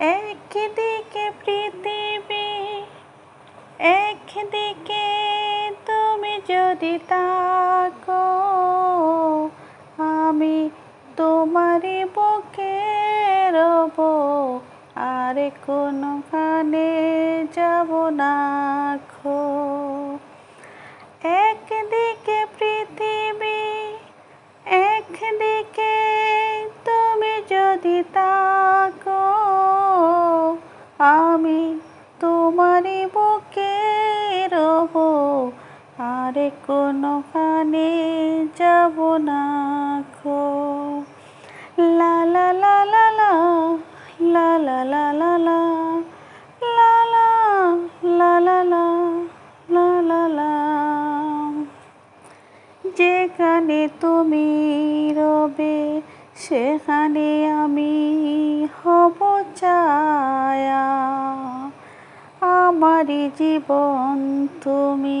একদিকে পৃথিবী একদিকে তুমি যদি তাকো, আমি তোমারই বুকে রব আর কোনোখানে যাব না খো। আর কোনোখানে যাব না খো লা লা লা লা লা লা লা লা লা যেখানে তুমি রবে সেখানে আমি হব চায়া আমারই জীবন তুমি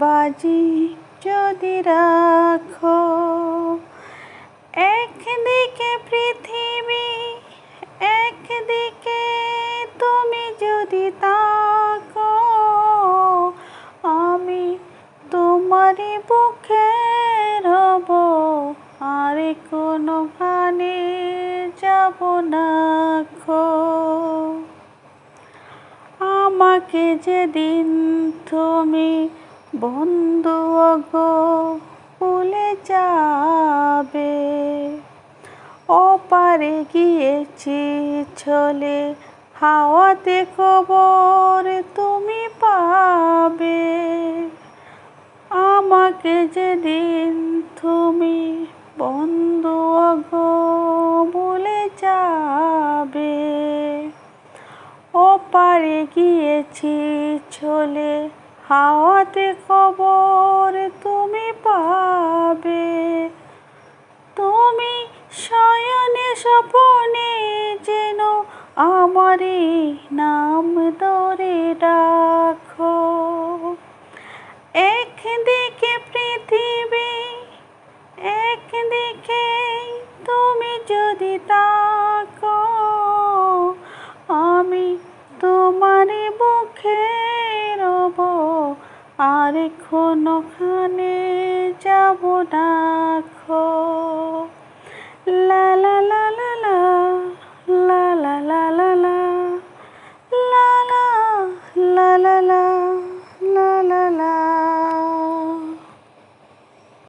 বাজি যদি রাখো, একদিকে পৃথিবী, একদিকে তুমি যদি তাকো, আমি তোমারই বুকে রব আর কোনোখানে যাব না খো। আমাকে যেদিন তুমি বন্ধু গো ভুলে যাবে। ওপারে গিয়েছি চলে হাওয়াতে খবর তুমি পাবে। আমাকে যেদিন তুমি বন্ধু গো ভুলে যাবে। ওপারে গিয়েছি চলে হাওয়াতে খবর তুমি পাবে। তুমি শয়নে স্বপনে যেন আমারই নাম ধরে রাখো একদিকে আর কোনোখানে যাব না লা লা লা লা লা লা লা লা লা লা লা লা লা লা